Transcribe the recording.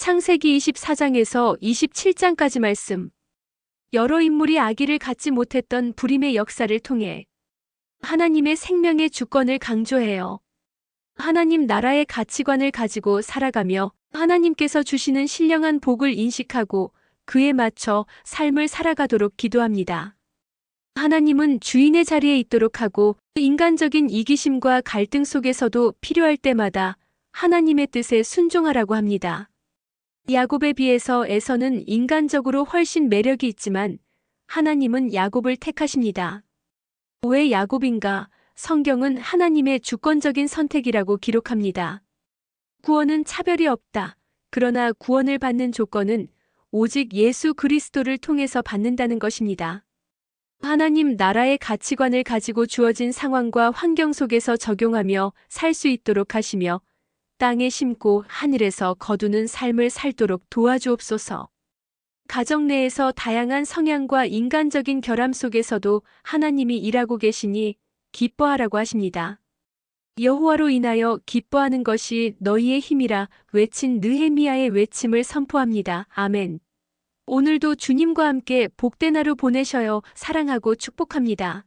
창세기 24장에서 27장까지 말씀. 여러 인물이 아기를 갖지 못했던 불임의 역사를 통해 하나님의 생명의 주권을 강조해요. 하나님 나라의 가치관을 가지고 살아가며 하나님께서 주시는 신령한 복을 인식하고 그에 맞춰 삶을 살아가도록 기도합니다. 하나님은 주인의 자리에 있도록 하고 인간적인 이기심과 갈등 속에서도 필요할 때마다 하나님의 뜻에 순종하라고 합니다. 야곱에 비해서 에서는 인간적으로 훨씬 매력이 있지만 하나님은 야곱을 택하십니다. 왜 야곱인가? 성경은 하나님의 주권적인 선택이라고 기록합니다. 구원은 차별이 없다. 그러나 구원을 받는 조건은 오직 예수 그리스도를 통해서 받는다는 것입니다. 하나님 나라의 가치관을 가지고 주어진 상황과 환경 속에서 적용하며 살 수 있도록 하시며 땅에 심고 하늘에서 거두는 삶을 살도록 도와주옵소서. 가정 내에서 다양한 성향과 인간적인 결함 속에서도 하나님이 일하고 계시니 기뻐하라고 하십니다. 여호와로 인하여 기뻐하는 것이 너희의 힘이라 외친 느헤미야의 외침을 선포합니다. 아멘. 오늘도 주님과 함께 복된 하루 보내셔요. 사랑하고 축복합니다.